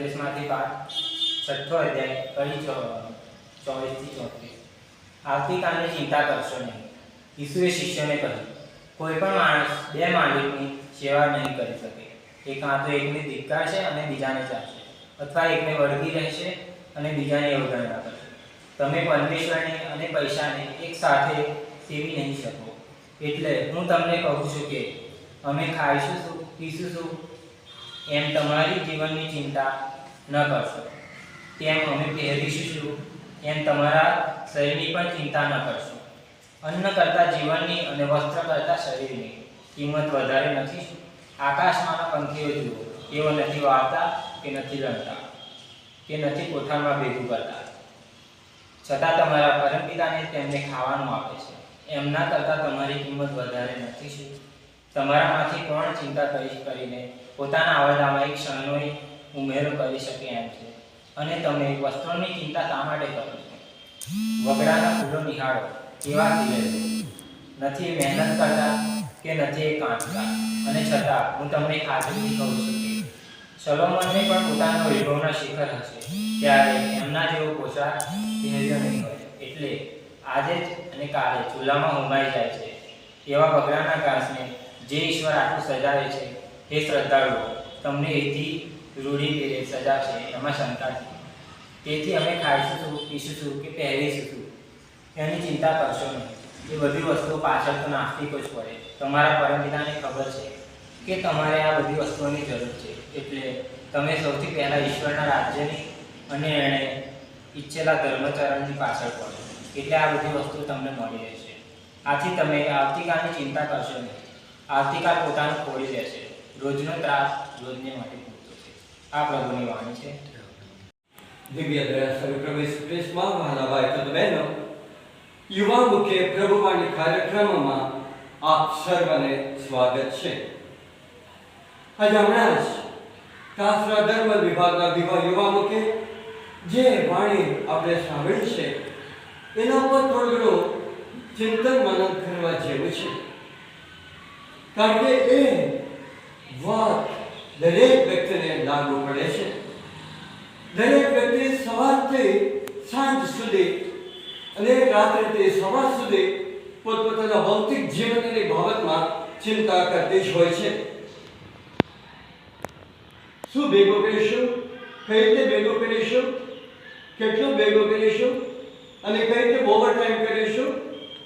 સંદેશમાંથી પાઠ છઠ્ઠો અધ્યાય કડી ચોવીસથી ચોત્રીસ. આવતીકાલની ચિંતા કરશો નહીં. ઈસુએ શિષ્યોને કહ્યું, કોઈ પણ માણસ બે માલિકની સેવા નહીં કરી શકે. એ કાં તો એકને ધિક્કારશે અને બીજાને ચાલશે અથવા એકને વળગી રહેશે અને બીજાને અવગણના કરશે. તમે પરમેશ્વરને અને પૈસાને એક સાથે સેવી નહીં શકો. એટલે હું તમને કહું છું કે, અમે ખાઈશું શું, પીશું શું એમ તમારી જીવનની ચિંતા ન કરશો. તેમ અમે પહેરીશું શું એમ તમારા શરીરની પણ ચિંતા ન કરશો. અન્ન કરતાં જીવનની અને વસ્ત્ર કરતાં શરીરની કિંમત વધારે નથી. આકાશમાંના પંખીઓ જુઓ, તેઓ નથી વાળતા કે નથી રમતા, કે નથી કોઠારમાં ભેગું કરતા. છતાં તમારા પરમપિતાને તેમને ખાવાનું આપે છે. એમના કરતાં તમારી કિંમત વધારે નથી. શું તમારામાંથી કોણ ચિંતા કરી કરીને પોતાના આવડામાં એક ક્ષણનો ઉમેરો કરી શકે એમ છે. અને તમે વસ્ત્રોની ચિંતા શા માટે કરો છો? વગડાના ફૂલો નિહાળો કેવા ખીલે નથી મહેનત કરતા કે નથી એ કાંચતા અને છતાં હું તમને ખાતરી કહું છું કે સલોમનને પણ પોતાના વૈભવના શિખર હશે. ત્યારે એમના જેવો પોશાક પહેર્યો નહીં હોય. એટલે આજે જ અને કાલે ચૂલામાં હોમાઈ જાય છે. એવા બગડાના ઘાસને જે ઈશ્વર આખું સજાવે છે એ શ્રદ્ધાળુઓ, તમને એથી રૂઢી છે, એમાં શંકા છે. તેથી અમે ખાઈશું શું પીશું કે પહેરીશું. શું એની ચિંતા કરશો નહીં. એ બધી વસ્તુઓ પાછળ તો નાસ્તિકો જ પડે. તમારા પરમપિતાને ખબર છે કે તમારે આ બધી વસ્તુઓની જરૂર છે. એટલે તમે સૌથી પહેલાં ઈશ્વરના રાજ્યની અને એણે ઈચ્છેલા ધર્મચરણની પાછળ પડો. એટલે આ બધી વસ્તુ તમને મળી રહેશે. આથી તમે આવતીકાલની ચિંતા કરશો નહીં. આવતીકાલ પોતાનું ખોલી લેશે. રોજનો ત્રાસ રોજને માટે પૂરતો છે. આ પ્રભુની વાણી છે. દિવ્ય દયા સ્વરૂપ ઈસુ વહાલા ભાઈ તો બહેનો યુવા મુખે પ્રભુવાણી કાર્યક્રમમાં આપ સર્વને સ્વાગત છે. આજે હમણાં જ કાસરા ધર્મ વિભાગના વિભાગ યુવા મુખે જે વાણી આપણે સાંભળી છે, એના પર થોડું ઘણું ચિંતન મનન કરવા જેવું છે. કારણ કે એ દરેક વ્યક્તિને લાગુ પડે છે. દરેક વ્યક્તિ સવારથી સાંજ સુધી અને રાત્રિથી સવાર સુધી પોતપોતાના ભૌતિક જીવનની બાબતમાં ચિંતા કરતી જ હોય છે. શું ભેગું કરીશું? કઈ રીતે ભેગું કરીશું? કેટલું ભેગું કરીશું? અને કઈ રીતે ઓવર ટાઈમ કરીશું?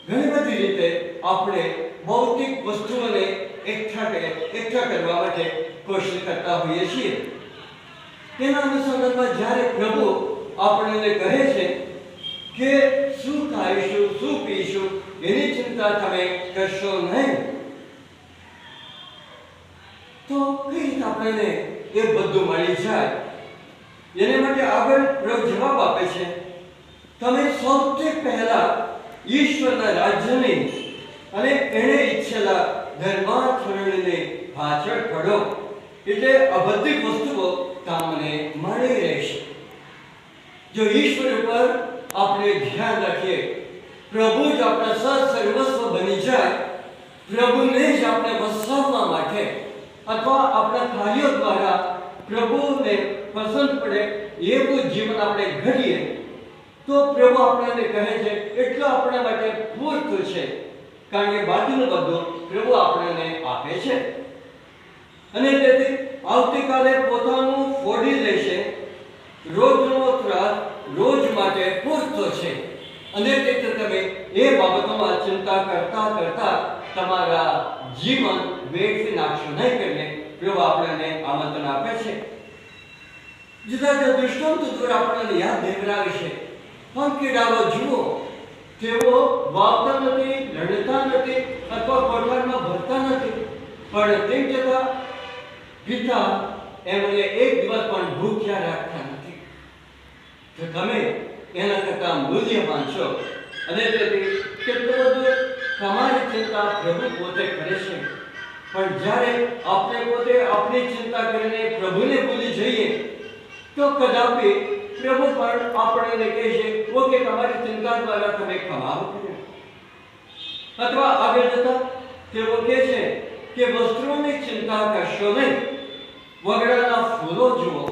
ઘણી બધી રીતે આપણે ભૌતિક વસ્તુઓને એકઠા એકઠા કરવા માટે કોશિશ કરતા હોઈએ છીએ. તેના અનુસંધાનમાં જ્યારે પ્રભુ આપણને કહે છે કે શું ખાઈશું, શું પીશું, એની ચિંતા તમે કરશો નહીં. તો કઈ રીતે આપણને એ બધું મળી જાય? એને માટે આગળ પ્રભુ જવાબ આપે છે, તમે સૌથી પહેલા ઈશ્વરના રાજ્યની અને એણે ઈચ્છેલા ધર્માચરણને પાછળ પડો એટલે આ બધી વસ્તુઓ તમને મળી રહેશે. જો ઈશ્વર ઉપર આપણે ધ્યાન રાખીએ, પ્રભુ જ આપણા સર્વસ્વ બની જાય પ્રભુને જ આપણે વસાવવા માટે અથવા આપણા કાર્યો દ્વારા પ્રભુને પસંદ પડે એવું જીવન આપણે ઘડીએ, તો પ્રભુ આપણને કહે છે, એટલું આપણા માટે પૂરતું છે. કારણ કે બાકીનું બધું પ્રભુ આપણને આપે છે. અને તેથી આવતીકાલે પોતાનું ફોડી લેશે. રોજનો ત્રાસ રોજ માટે પૂરતો છે. અને તેથી તમે એ બાબતોમાં ચિંતા કરતા કરતા તમારા જીવન વેડફી નાખશો. નહીં કરીને પ્રભુ આપણને આમંત્રણ આપે છે. જુદા જુદા દૃષ્ટાંતો દ્વારા આપણને યાદ દેવરાવે છે. પણ ડાલો જુઓ, તેઓ વાવતા નથી લડતા નથી, અથવા કોઠારમાં ભરતા નથી. પણ તેમ છતાં પિતા એમને એક દિવસ પણ ભૂખ્યા રાખતા નથી. તો તમે એના કરતા મૂલ્યવાન છો. અને તેથી કેટલું બધું તમારી ચિંતા પ્રભુ પોતે કરે છે. પણ જ્યારે આપણે પોતે આપણી ચિંતા કરીને પ્રભુને ભૂલી જઈએ, તો કદાપી પ્રભુ પણ આપણને કહે છે, ઓકે, તમારી ચિંતા દ્વારા તમે કર્યો અથવા આગળ જતા તેઓ કહે છે કે વસ્ત્રોની ચિંતા કરશો નહીં. વગડાના ફૂલો જુઓ.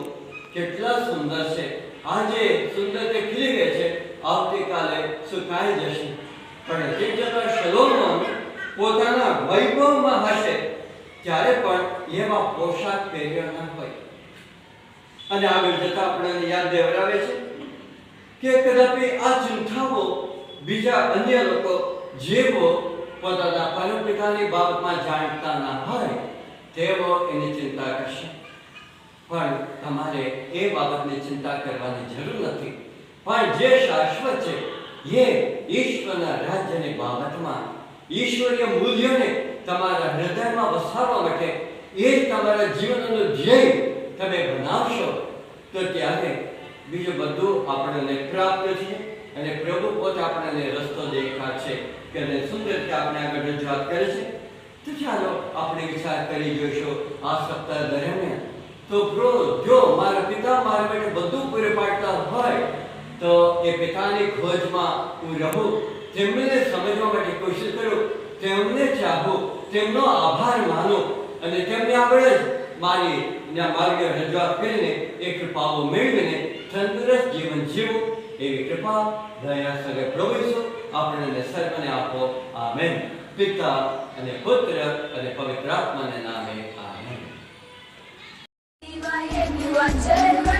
કેટલા સુંદર છે. આજે સુંદર તે ખીલી છે, આવતીકાલે સુકાઈ જશે. પણ એક જતા શલોમોન પોતાના વૈભવમાં હશે, ત્યારે પણ એમાં પોશાક પહેર્યા ન હોય. અને આગળ જતા આપણને યાદ દેવડાવે છે કે કદાપી આ ચિંતાઓ બીજા અન્ય લોકો જેવો પોતાના પરમપિતાની બાબતમાં જાણતા ના હોય, તેઓ એની ચિંતા કરશે. પણ તમારે એ બાબતની ચિંતા કરવાની જરૂર નથી. પણ જે શાશ્વત છે, એ ઈશ્વરના રાજ્યની બાબતમાં ઈશ્વરીય મૂલ્યોને તમારા હૃદયમાં વસાવવા માટે એ તમારા જીવનનું ધ્યેય તમે બનાવશો, તો ત્યારે બીજું બધું આપણને પ્રાપ્ત છે અને પ્રભુ પોતે આપણને રસ્તો દેખાડશે કે અને સુંદરથી આપણે આગળ રજૂઆત કરે છે. તો ચાલો આપણે વિચાર કરી જોઈશું આ સપ્તાહ દરમિયાન તો જો મારા પિતા મારા માટે બધું પૂરે પાડતા હોય, તો એ પિતાની ખોજમાં હું રહું. તેમને સમજવા માટે કોશિશ કરું તેમને ચાહું, તેમનો આભાર માનું અને તેમને આગળ જ મારી માર્ગે રજૂઆત કરીને એ કૃપાઓ મેળવીને તંદુરસ્ત જીવન જીવું. એવી કૃપા, દયા સગે પ્રભુ આપણને સર્વને આપો. આમેન. પિતા અને પુત્ર અને પવિત્ર આત્માને નામે આમેન one you.